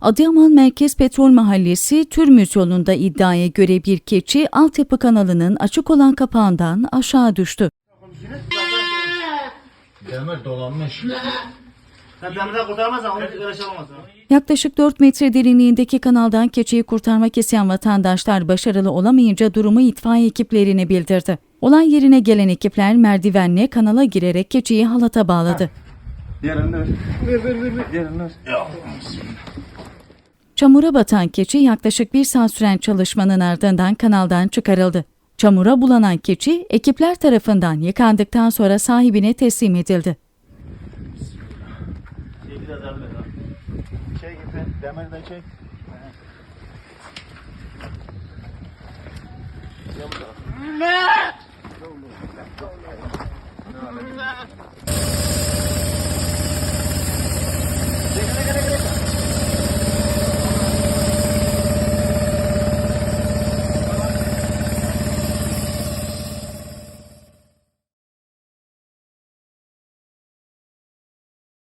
Adıyaman Merkez Petrol Mahallesi Türmüz yolunda iddiaya göre bir keçi altyapı kanalının açık olan kapağından aşağı düştü. Demir dolanmış. Sen demirden kurtarmazsan onu öyle şey olmaz. Yaklaşık 4 metre derinliğindeki kanaldan keçiyi kurtarmak isteyen vatandaşlar başarılı olamayınca durumu itfaiye ekiplerine bildirdi. Olay yerine gelen ekipler merdivenle kanala girerek keçiyi halata bağladı. Diğerini ver. Ver ver ver. ver. Diğerini ver. Çamura batan keçi yaklaşık bir saat süren çalışmanın ardından kanaldan çıkarıldı. Çamura bulanan keçi ekipler tarafından yıkandıktan sonra sahibine teslim edildi. Biraz yardım et. ha. Çek ipi. Demir de çek. Ne?